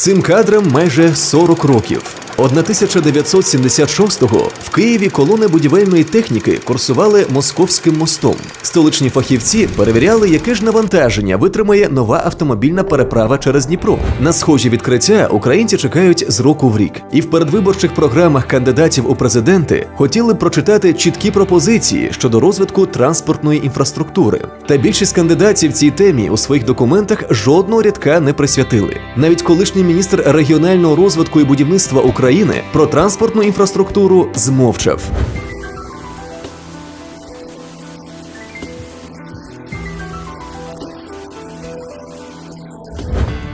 Цим кадрам майже 40 років. 1976-го в Києві колони будівельної техніки курсували московським мостом. Столичні фахівці перевіряли, яке ж навантаження витримає нова автомобільна переправа через Дніпро. На схожі відкриття українці чекають з року в рік. І в передвиборчих програмах кандидатів у президенти хотіли прочитати чіткі пропозиції щодо розвитку транспортної інфраструктури. Та більшість кандидатів цій темі у своїх документах жодного рядка не присвятили. Навіть колишній міністр регіонального розвитку і будівництва України про транспортну інфраструктуру змовчав.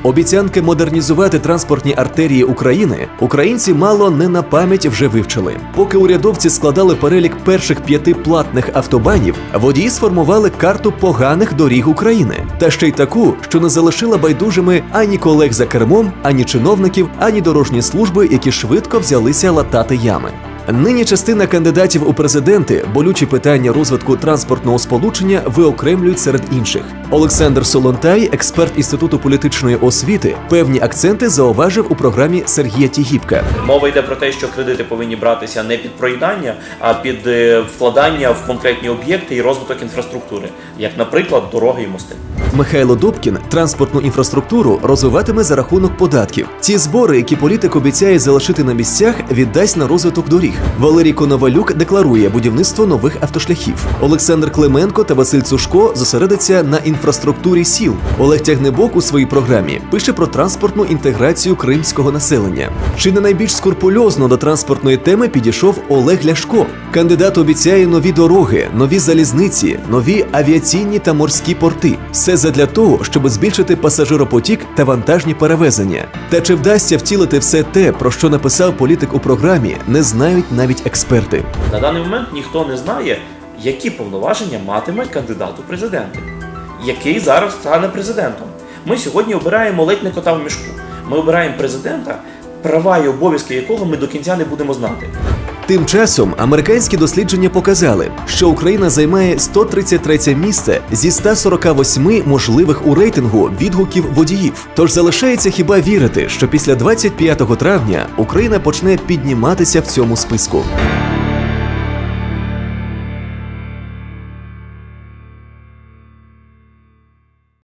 Обіцянки модернізувати транспортні артерії України українці мало не на пам'ять вже вивчили. Поки урядовці складали перелік перших п'яти платних автобанів, водії сформували карту поганих доріг України, та ще й таку, що не залишила байдужими ані колег за кермом, ані чиновників, ані дорожні служби, які швидко взялися латати ями. Нині частина кандидатів у президенти болючі питання розвитку транспортного сполучення виокремлюють серед інших. Олександр Солонтай, експерт інституту політичної освіти, певні акценти зауважив у програмі Сергія Тігіпка. Мова йде про те, що кредити повинні братися не під проїдання, а під е, вкладання в конкретні об'єкти і розвиток інфраструктури, як, наприклад, дороги і мости. Михайло Добкін транспортну інфраструктуру розвиватиме за рахунок податків. Ці збори, які політик обіцяє залишити на місцях, віддасть на розвиток доріг. Валерій Коновалюк декларує будівництво нових автошляхів. Олександр Клименко та Василь Цушко зосередяться на інфраструктурі сіл. Олег Тягнебок у своїй програмі пише про транспортну інтеграцію кримського населення. Чи не найбільш скрупульозно до транспортної теми підійшов Олег Ляшко? Кандидат обіцяє нові дороги, нові залізниці, нові авіаційні та морські порти. Все задля того, щоб збільшити пасажиропотік та вантажні перевезення. Та чи вдасться втілити все те, про що написав політик у програмі, не знають навіть експерти. На даний момент ніхто не знає, які повноваження матиме кандидат у президенти, який зараз стане президентом. Ми сьогодні обираємо ледь не кота в мішку. Ми обираємо президента, права і обов'язки якого ми до кінця не будемо знати. Тим часом американські дослідження показали, що Україна займає 133 місце зі 148 можливих у рейтингу відгуків водіїв. Тож залишається хіба вірити, що після 25 травня Україна почне підніматися в цьому списку.